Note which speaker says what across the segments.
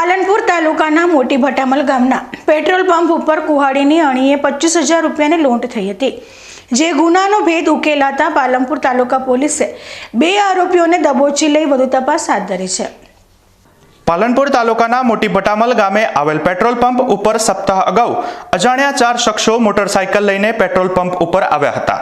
Speaker 1: પાલનપુર તાલુકાના મોટી ભટામલ ગામના પેટ્રોલ પંપ ઉપર કુહાડીની અણીએ પચીસ હજાર રૂપિયાની લૂંટ થઈ હતી, જે ગુનાનો ભેદ ઉકેલાતા પાલનપુર તાલુકા પોલીસે બે આરોપીઓને દબોચી લઈ વધુ તપાસ હાથ ધરી છે.
Speaker 2: પાલનપુર તાલુકાના મોટી ભટામલ ગામે આવેલ પેટ્રોલ પંપ ઉપર સપ્તાહ અગાઉ અજાણ્યા ચાર શખ્સો મોટરસાયકલ લઈને પેટ્રોલ પંપ ઉપર આવ્યા હતા.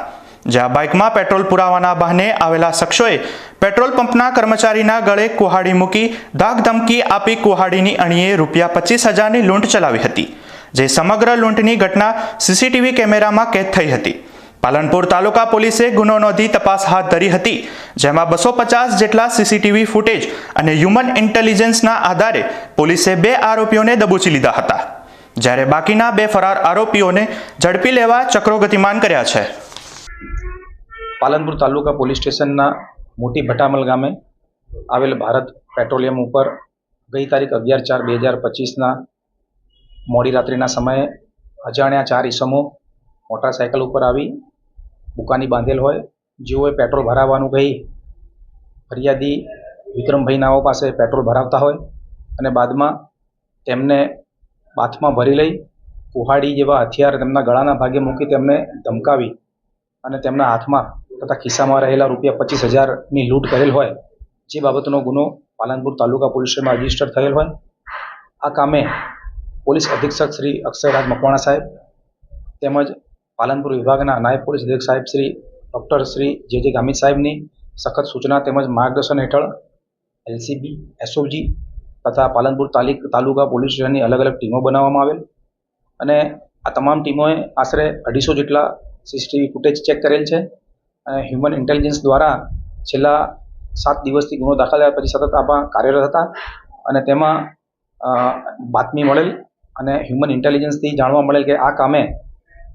Speaker 2: જ્યાં બાઇકમાં પેટ્રોલ પુરાવાના બહાને આવેલા શખ્સોએ પેટ્રોલ પંપના કર્મચારીના ગળે કુહાડી મૂકી ધાક ધમકી આપી કુહાડીની અણીએ રૂપિયા પચીસ હજારની લૂંટ ચલાવી હતી, જે સમગ્ર લૂંટની ઘટના સીસીટીવી કેમેરામાં કેદ થઈ હતી. પાલનપુર તાલુકા પોલીસે ગુનો નોંધી તપાસ હાથ ધરી હતી, જેમાં બસો પચાસ જેટલા સીસીટીવી ફૂટેજ અને હ્યુમન ઇન્ટેલિજન્સના આધારે પોલીસે બે આરોપીઓને દબોચી લીધા હતા. જ્યારે બાકીના બે ફરાર આરોપીઓને ઝડપી લેવા ચક્રો ગતિમાન કર્યા છે.
Speaker 3: પાલનપુર તાલુકા પોલીસ સ્ટેશનના મોટી ભટામલ ગામે આવેલ ભારત પેટ્રોલિયમ ઉપર ગઈ તારીખ અગિયાર ચાર બે હજાર પચીસના મોડી રાત્રિના સમયે અજાણ્યા ચાર ઈસમો મોટરસાયકલ ઉપર આવી બુકાની બાંધેલ હોય. જેઓએ પેટ્રોલ ભરાવવાનું કહી ફરિયાદી વિક્રમભાઈ નાઓ પાસે પેટ્રોલ ભરાવતા હોય અને બાદમાં તેમને બાથમાં ભરી લઈ કુહાડી જેવા હથિયાર તેમના ગળાના ભાગે મૂકી તેમને ધમકાવી અને તેમના હાથમાં તથા ખિસ્સામાં રહેલા રૂપિયા પચીસ હજારની લૂંટ કરેલ હોય, જે બાબતનો ગુનો પાલનપુર તાલુકા પોલીસ સ્ટેશનમાં રજિસ્ટર થયેલ હોય. આ કામે પોલીસ અધિક્ષક શ્રી અક્ષયરાજ મકવાણા સાહેબ તેમજ પાલનપુર વિભાગના નાયબ પોલીસ અધિક્ષક સાહેબ શ્રી ડૉક્ટર શ્રી જે જે ગામિત સાહેબની સખત સૂચના તેમજ માર્ગદર્શન હેઠળ એલસીબી, એસઓજી તથા પાલનપુર તાલીક પોલીસ સ્ટેશનની અલગ અલગ ટીમો બનાવવામાં આવેલ. અને આ તમામ ટીમોએ આશરે અઢીસો જેટલા સીસીટીવી ફૂટેજ ચેક કરેલ છે. હ્યુમન ઇન્ટેલિજન્સ દ્વારા છેલ્લા સાત દિવસથી ગુનો દાખલ થયા પછી સતત આમાં કાર્યરત હતા. અને તેમાં બાતમી મળેલ અને હ્યુમન ઇન્ટેલિજન્સથી જાણવા મળેલ કે આ કામે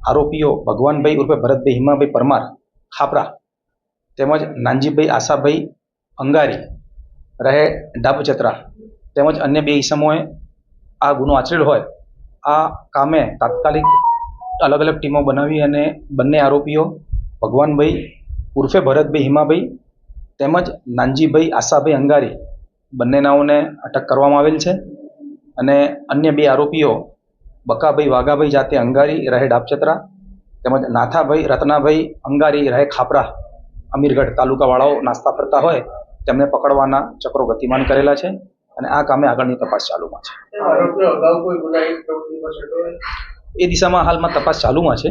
Speaker 3: આરોપીઓ ભગવાનભાઈ ઉર્ફે ભરતભાઈ, હિમાભાઈ પરમાર, ખાપરા તેમજ નાનજીભાઈ આશાભાઈ અંગારી રહે ડાબચત્રા તેમજ અન્ય બે ઈસમોએ આ ગુનો આચરેલ હોય. આ કામે તાત્કાલિક અલગ અલગ ટીમો બનાવી અને બંને આરોપીઓ ભગવાનભાઈ ઉર્ફે ભરતભાઈ હિમાભાઈ તેમજ નાનજીભાઈ આશાભાઈ અંગારી બંને નાઓને અટક કરવામાં આવેલ છે અને અન્ય બે આરોપીઓ બકાભાઈ વાઘાભાઈ જાતે અંગારી રહે ડાબચતરા તેમજ નાથાભાઈ રત્નાભાઈ અંગારી રહે ખાપરા અમીરગઢ તાલુકાવાળાઓ નાસ્તા ફરતા હોય તેમને પકડવાના ચક્રો ગતિમાન કરેલા છે અને આ કામે આગળની તપાસ ચાલુમાં છે? એ દિશામાં હાલમાં તપાસ ચાલુમાં છે